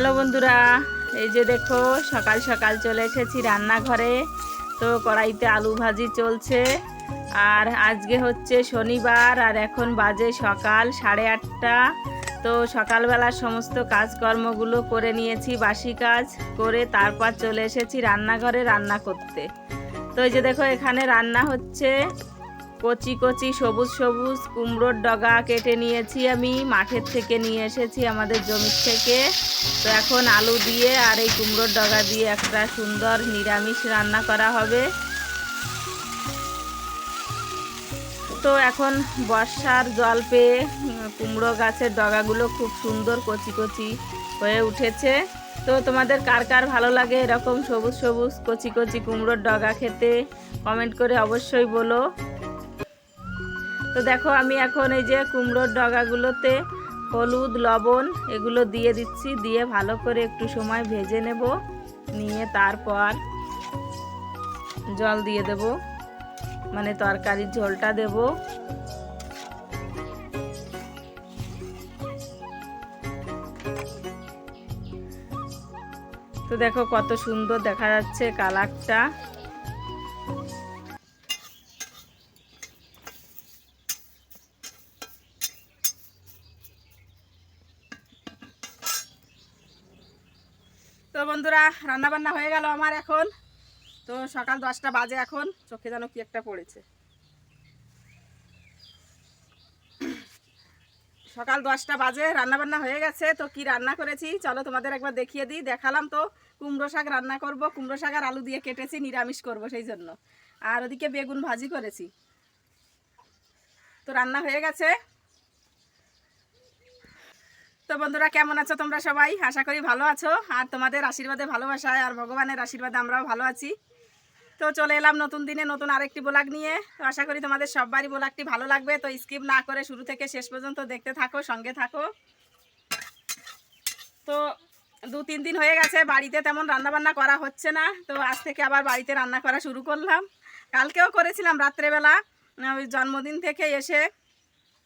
Hello বন্ধুরা, এই যে দেখো, সকাল সকাল চলে এসেছি রান্নাঘরে। তো কড়াইতে আলু ভাজি চলছে, আর আজকে হচ্ছে শনিবার, আর এখন বাজে সকাল সাড়ে আটটা। তো সকালবেলার সমস্ত কাজকর্মগুলো করে নিয়েছি, বাসি কাজ করে তারপর চলে এসেছি রান্নাঘরে রান্না করতে। তো এই যে দেখো, এখানে রান্না হচ্ছে কচি কচি সবুজ সবুজ কুমড়োর ডগা কেটে নিয়েছি আমি, মাঠের থেকে নিয়ে এসেছি আমাদের জমির থেকে। তো এখন আলু দিয়ে আর এই কুমড়োর ডগা দিয়ে একটা সুন্দর নিরামিষ রান্না করা হবে। তো এখন বর্ষার জল পেয়ে কুমড়ো গাছের ডগাগুলো খুব সুন্দর কচি কচি হয়ে উঠেছে। তো তোমাদের কার কার ভালো লাগে এরকম সবুজ সবুজ কচি কচি কুমড়োর ডগা খেতে, কমেন্ট করে অবশ্যই বলো। তো দেখো আমি এখন এই যে কুমড়োর ডগাগুলোতে হলুদ, লবণ এগুলো দিয়ে দিচ্ছি, দিয়ে ভালো করে একটু সময় ভেজে নেব, নিয়ে তারপর জল দিয়ে দেব মানে তরকারির ঝোলটা দেব। তো দেখো কত সুন্দর দেখা যাচ্ছে কালারটা। বন্ধুরা রান্না বান্না হয়ে গেল আমার এখন। তো সকাল দশটা বাজে এখন, চোখে যেন কি একটা পড়েছে। সকাল দশটা বাজে রান্না বান্না হয়ে গেছে, তো কি রান্না করেছি? চলো তোমাদের একবার দেখিয়ে দিই, দেখালাম তো। কুমড়ো শাক রান্না করব, কুমড়ো শাক আর আলু দিয়ে কেটেছি, নিরামিষ করব সেই জন্য। আর ওদিকে বেগুন ভাজি করেছি। তো রান্না হয়ে গেছে। তো বন্ধুরা, কেমন আছো তোমরা সবাই? আশা করি ভালো আছো। আর তোমাদের আশীর্বাদে, ভালোবাসায় আর ভগবানের আশীর্বাদে আমরাও ভালো আছি। তো চলে এলাম নতুন দিনে, নতুন আরেকটি ব্লগ নিয়ে। তো আশা করি তোমাদের সববারই ব্লগটি ভালো লাগবে। তো স্কিপ না করে শুরু থেকে শেষ পর্যন্ত দেখতে থাকো, সঙ্গে থাকো। তো দু তিন দিন হয়ে গেছে, বাড়িতে তেমন রান্নাবান্না করা হচ্ছে না। তো আজ থেকে আবার বাড়িতে রান্না করা শুরু করলাম। কালকেও করেছিলাম রাত্রেবেলা। ওই জন্মদিন থেকে এসে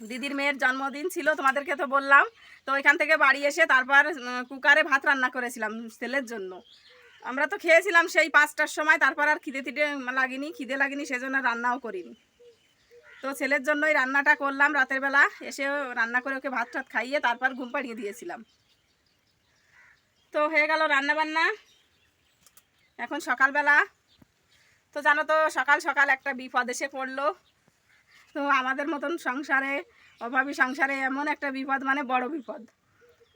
দিদির মেয়ের জন্মদিন ছিল, তোমাদেরকে তো বললাম। তো ওইখান থেকে বাড়ি এসে তারপর কুকারে ভাত রান্না করেছিলাম ছেলের জন্য। আমরা তো খেয়েছিলাম সেই পাঁচটার সময়, তারপর আর খিদে টিদে লাগেনি, খিদে লাগেনি, সেজন্য রান্নাও করিনি। তো ছেলের জন্যই রান্নাটা করলাম রাতের বেলা, এসে রান্না করে ওকে ভাত টাত খাইয়ে তারপর ঘুম পাড়িয়ে দিয়েছিলাম। তো হয়ে গেল রান্না বান্না এখন সকালবেলা। তো জানো তো, সকাল সকাল একটা বিপদ এসে পড়ল। তো আমাদের মতন সংসারে, অভাবী সংসারে এমন একটা বিপদ মানে বড় বিপদ।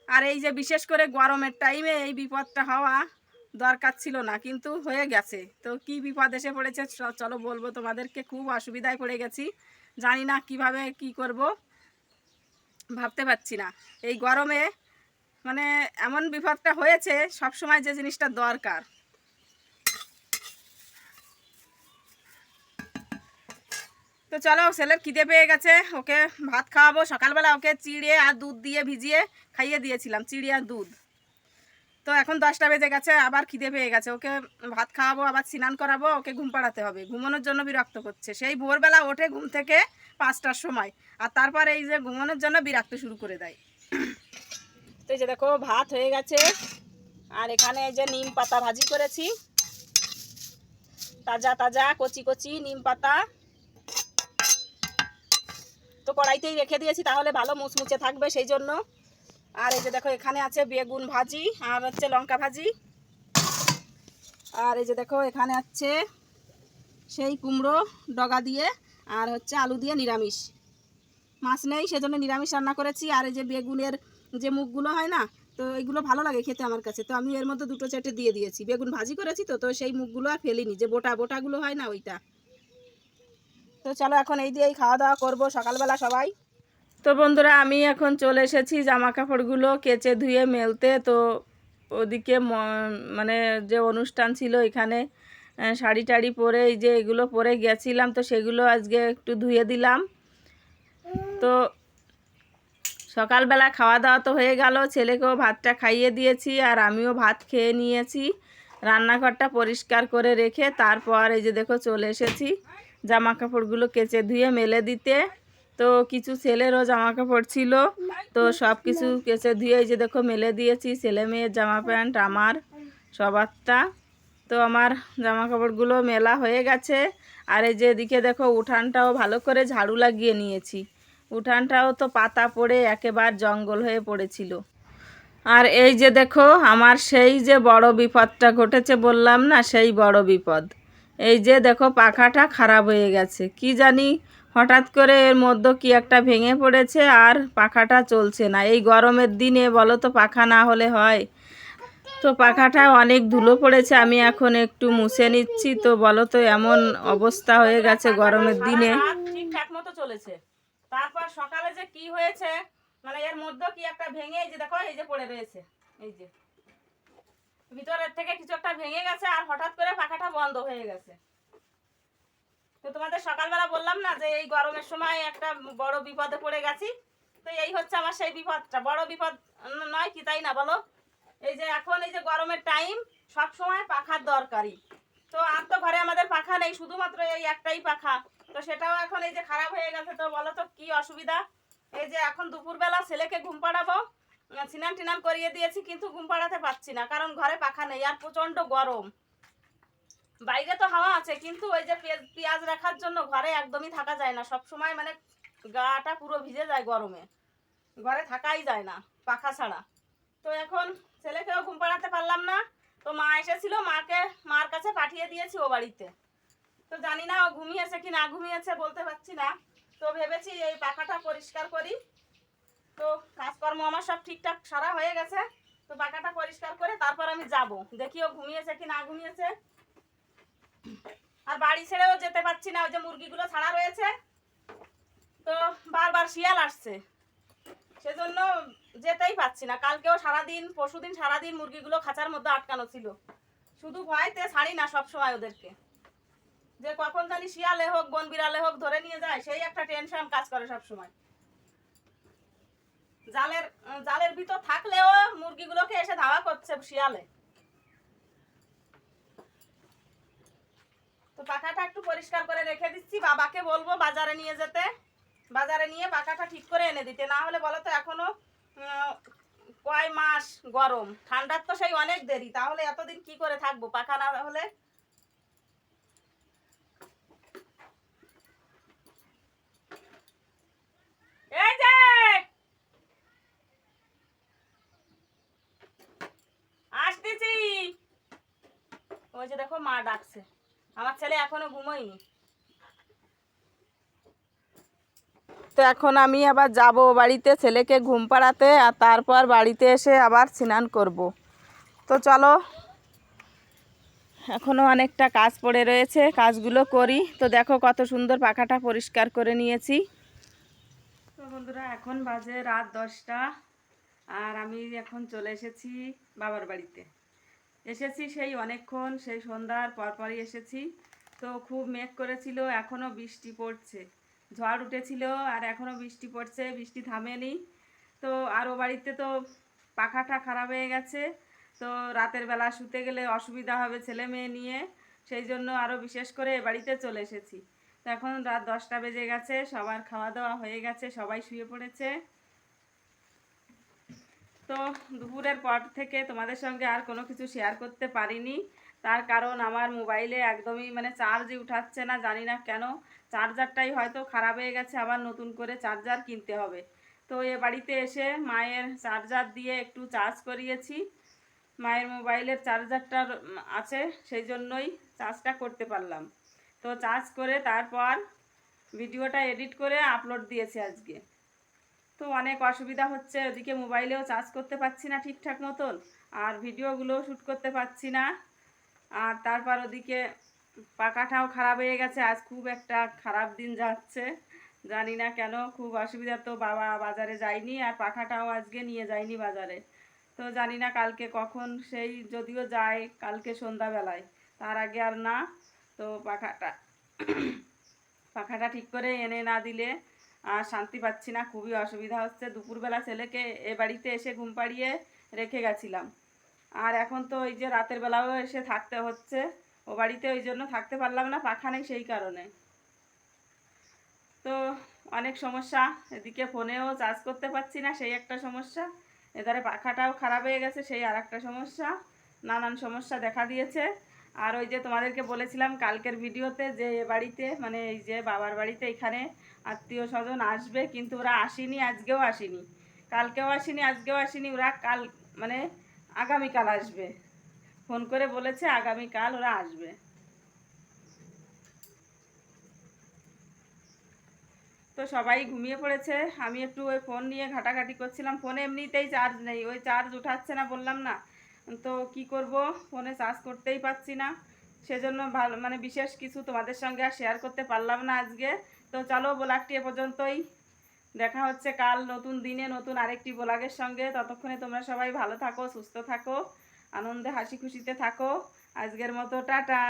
আর এই যে বিশেষ করে গরমের টাইমে এই বিপদটা হওয়া দরকার ছিল না, কিন্তু হয়ে গেছে। তো কি বিপদ এসে পড়েছে চলো বলব তোমাদেরকে, খুব অসুবিধায় পড়ে গেছি। জানি না কীভাবে কি করব, ভাবতে পারছি না। এই গরমে মানে এমন বিপদটা হয়েছে সব সময় যে জিনিসটা দরকার। তো চলো, ছেলের খিদে পেয়ে গেছে। ওকে ভাত খাওয়াবো। সকালবেলা ওকে চিড়ে আর দুধ দিয়ে ভিজিয়ে খাইয়ে দিয়েছিলাম, চিড়ে আর দুধ। তো এখন দশটা বেজে গেছে, আবার খিদে পেয়ে গেছে। ওকে ভাত খাওয়াবো, আবার স্নান করাবো, ওকে ঘুম পাড়াতে হবে। ঘুমানোর জন্য বিরক্ত করছে। সেই ভোরবেলা ওঠে ঘুম থেকে পাঁচটার সময়, আর তারপর এই যে ঘুমানোর জন্য বিরক্ত শুরু করে দেয়। তো এই যে দেখো, ভাত হয়ে গেছে। আর এখানে এই যে নিম পাতা ভাজি করেছি। তাজা তাজা কচি কচি নিম পাতা। তো কড়াইতেই রেখে দিয়েছি, তাহলে ভালো মুচমুচে থাকবে সেই জন্য। আর এই যে দেখো, এখানে আছে বেগুন ভাজি আর হচ্ছে লঙ্কা ভাজি। আর এই যে দেখো, এখানে আছে সেই কুমড়ো ডগা দিয়ে আর হচ্ছে আলু দিয়ে নিরামিষ। মাছ নেই, সেজন্য নিরামিষ রান্না করেছি। আর এই যে বেগুনের যে মুখগুলো হয় না, তো এগুলো ভালো লাগে খেতে আমার কাছে। তো আমি এর মধ্যে দুটো চেটে দিয়ে দিয়েছি। বেগুন ভাজি করেছি তো তো সেই মুখগুলো আর ফেলিনি, যে বোটা বোটাগুলো হয় না ওইটা। তো চলো এখন এই দিয়েই খাওয়া দাওয়া করব সকালবেলা সবাই। তো বন্ধুরা, আমি এখন চলে এসেছি জামা কাপড়গুলো কেচে ধুয়ে মেলতে। তো ওদিকে মানে যে অনুষ্ঠান ছিল এখানে শাড়ি টাড়ি পরে এই যে এগুলো পরে গেছিলাম, তো সেগুলো আজকে একটু ধুয়ে দিলাম। তো সকালবেলা খাওয়া দাওয়া তো হয়ে গেল, ছেলেকেও ভাতটা খাইয়ে দিয়েছি আর আমিও ভাত খেয়ে নিয়েছি। রান্নাঘরটা পরিষ্কার করে রেখে তারপর এই যে দেখো চলে এসেছি। জামা কাপড়গুলো কেচে ধুয়ে মেলে দিতে। তো কিছু ছেলেরও জামা কাপড় ছিল। তো সব কিছু কেচে ধুয়ে এই যে দেখো মেলে দিয়েছি। ছেলে মেয়ের জামা প্যান্ট, আমার সবারটা তো আমার জামা কাপড়গুলো মেলা হয়ে গেছে। আর এই যে এদিকে দেখো উঠানটাও ভালো করে ঝাড়ু লাগিয়ে নিয়েছি। উঠানটাও তো পাতা পড়ে একেবারে জঙ্গল হয়ে পড়েছিল। আর এই যে দেখো, আমার সেই যে বড় বিপদটা ঘটেছে বললাম না, সেই বড় বিপদ। এই যে দেখো পাখাটা খারাপ হয়ে গেছে। কি জানি হঠাৎ করে এর মধ্যে কি একটা ভেঙে পড়েছে আর পাখাটা চলছে না। এই গরমের দিনে বলো তো পাখা না হলে হয়। তো পাখাটা অনেক ধুলো পড়েছে, আমি এখন একটু মুছে নিচ্ছি। তো বলো তো এমন অবস্থা হয়ে গেছে গরমের দিনে। ঠিকঠাক মতো চলেছে তারপর সকালে যে কি হয়েছে মানে এর মধ্যে কি একটা ভেঙে এই যে দেখো, এই যে পড়ে রয়েছে। এই যে। ভিতরের থেকে কিছু একটা ভেঙে গেছে আর হঠাৎ করে পাখাটা বন্ধ হয়ে গেছে। তো তোমাদের সকালবেলা বললাম না যে এই গরমের সময় একটা বড় বিপদে পড়ে গেছি। তো এই হচ্ছে আমার সেই বিপদটা। বড় বিপদ নয় কি, তাই না বলো? এই যে এখন এই যে গরমের টাইম সব সময় পাখার দরকারি তো আর তো ঘরে আমাদের পাখা নেই, শুধুমাত্র এই একটাই পাখা। তো সেটাও এখন এই যে খারাপ হয়ে গেছে, তো বলো তো কি অসুবিধা? এই যে এখন দুপুরবেলা ছেলেকে ঘুম পাড়াবো স্নান টিনান করিয়ে দিয়েছি, কিন্তু ঘুম পাড়াতে পারছি না, কারণ ঘরে পাখা নেই আর প্রচণ্ড গরম। বাইরে তো হাওয়া আছে, কিন্তু ওই যে পেঁয়াজ- রাখার জন্য ঘরে একদমই থাকা যায় না। সব সময় মানে গাটা পুরো ভিজে যায় গরমে। ঘরে থাকাই যায় না, পাখা ছাড়া। তো এখন ছেলেকেও ঘুম পাড়াতে পারলাম না। তো মা এসেছিল, মাকে, মার কাছে পাঠিয়ে দিয়েছি ও বাড়িতে। তো জানি না ও ঘুমিয়েছে কি না ঘুমিয়েছে, বলতে পারছি না। তো ভেবেছি এই পাখাটা পরিষ্কার করি। তো কাজকর্ম আমার সব ঠিকঠাক সারা হয়ে গেছে। তো বাঁকাটা পরিষ্কার করে তারপর আমি যাব। দেখি ও ঘুমিয়েছে কি না ঘুমিয়েছে। আর বাড়ি ছেড়েও যেতে পারছি না, ওই যে মুরগিগুলো ছাড়া রয়েছে। তো বারবার শিয়াল আসছে। সেজন্য যেতেই পারছি না। কালকেও সারাদিন, পরশুদিন সারাদিন মুরগিগুলো খাঁচার মধ্যে আটকানো ছিল। শুধু ভয়তে ছাড়ি না সব সময় ওদেরকে। যে কখন জানি শিয়ালে হোক বন বিড়ালে হোক ধরে নিয়ে যায়, সেই একটা টেনশন কাজ করে সব সময়। জালের জালের ভিতর থাকলেও মুরগিগুলোকে এসে ধাওয়া করছে শিয়ালে। তো পাখাটা একটু পরিষ্কার করে রেখে দিচ্ছি, বাবাকে বলব বাজারে নিয়ে যেতে। বাজারে নিয়ে পাখাটা ঠিক করে এনে দিতে, না হলে বলো তো এখনও কয় মাস গরম। ঠান্ডার তো সেই অনেক দেরি, তাহলে এতদিন কি করে থাকব? পাখা না হলে এই যে আসতেছি যে দেখো, মা ডাকছে। আমার ছেলে এখনও ঘুমোয়নি। তো এখন আমি আবার যাব বাড়িতে, ছেলেকে ঘুম পাড়াতে, আর তারপর বাড়িতে এসে আবার স্নান করব। তো চলো এখনও অনেকটা কাজ পড়ে রয়েছে, কাজগুলো করি। তো দেখো, কত সুন্দর পাখাটা পরিষ্কার করে নিয়েছি। তো বন্ধুরা, এখন বাজে রাত দশটা, আর আমি এখন চলে এসেছি বাবার বাড়িতে। এসেছি সেই অনেকক্ষণ, সেই সন্ধ্যার পরপরই এসেছি। তো খুব মেঘ করেছিল এখনও বৃষ্টি পড়ছে। ঝড় উঠেছিল আর এখনও বৃষ্টি পড়ছে, বৃষ্টি থামেনি। তো আর ও বাড়িতে তো পাখাটা খারাপ হয়ে গেছে। তো রাতের বেলা শুতে গেলে অসুবিধা হবে ছেলে মেয়ে নিয়ে। সেই জন্য আরও বিশেষ করে বাড়িতে চলে এসেছি। তো এখন রাত দশটা বেজে গেছে, সবার খাওয়া দাওয়া হয়ে গেছে, সবাই শুয়ে পড়েছে। তো দুপুরের পর থেকে তোমাদের সঙ্গে আর কোনো কিছু শেয়ার করতে পারিনি। তার কারণ আমার মোবাইলে একদমই মানে চার্জই উঠাচ্ছে না, জানি না কেন। চার্জারটাই হয়তো খারাপ হয়ে গেছে, আবার নতুন করে চার্জার কিনতে হবে। তো এ বাড়িতে এসে মায়ের চার্জার দিয়ে একটু চার্জ করিয়েছি। মায়ের মোবাইলের চার্জারটা আছে, সেই জন্যই চার্জটা করতে পারলাম। তো চার্জ করে তারপর ভিডিওটা এডিট করে আপলোড দিয়েছি আজকে। তো অনেক অসুবিধা হচ্ছে, ওদিকে মোবাইলেও চার্জ করতে পারছি না ঠিকঠাক মতন, আর ভিডিওগুলোও শ্যুট করতে পারছি না। আর তারপর ওদিকে পাখাটাও খারাপ হয়ে গেছে, আজ খুব একটা খারাপ দিন যাচ্ছে, জানি না কেন, খুব অসুবিধা তো বাবা বাজারে যায়নি, আর পাখাটাও আজকে নিয়ে যায়নি বাজারে। তো জানি না কালকে কখন সেই যদিও যায়, কালকে সন্ধ্যাবেলায়, তার আগে আর না, তো পাখাটা পাখাটা ঠিক করে এনে না দিলে আর শান্তি পাচ্ছি না, খুবই অসুবিধা হচ্ছে। দুপুরবেলা ছেলেকে এ বাড়িতে এসে ঘুম পাড়িয়ে রেখে গেছিলাম। আর এখন তো ওই যে রাতের বেলাও এসে থাকতে হচ্ছে। ও বাড়িতে ওই জন্য থাকতে পারলাম না, পাখা নেই সেই কারণে। তো অনেক সমস্যা, এদিকে ফোনেও চার্জ করতে পারছি না, সেই একটা সমস্যা। এধারে পাখাটাও খারাপ হয়ে গেছে, সেই আর একটা সমস্যা। নানান সমস্যা দেখা দিয়েছে। আর ওই যে তোমাদেরকে বলেছিলাম, কালকের ভিডিওতে যে এ বাড়িতে মানে এই যে বাবার বাড়িতে এখানে আত্মীয় স্বজন আসবে, কিন্তু ওরা আসেনি, আজকেও আসেনি। কালকেও আসেনি, আজকেও আসেনি, ওরা কাল মানে আগামীকাল আসবে। ফোন করে বলেছে আগামীকাল ওরা আসবে। তো সবাই ঘুমিয়ে পড়েছে। আমি একটু ওই ফোন নিয়ে ঘাটাঘাটি করছিলাম। ফোনে এমনিতেই চার্জ নেই। ওই চার্জ উঠাচ্ছে না বললাম না। তো কি করব? ফোনে চার্জ করতেই পারছি না। সেজন্য ভালো মানে বিশেষ কিছু তোমাদের সঙ্গে আর শেয়ার করতে পারলাম না আজকে। তো চলো ব্লগটি এ পর্যন্তই। দেখা হচ্ছে কাল নতুন দিনে নতুন আরেকটি ব্লগের সঙ্গে। ততক্ষণে তোমরা সবাই ভালো থাকো, সুস্থ থাকো, আনন্দে হাসি খুশিতে থাকো। আজকের মতো, টাটা!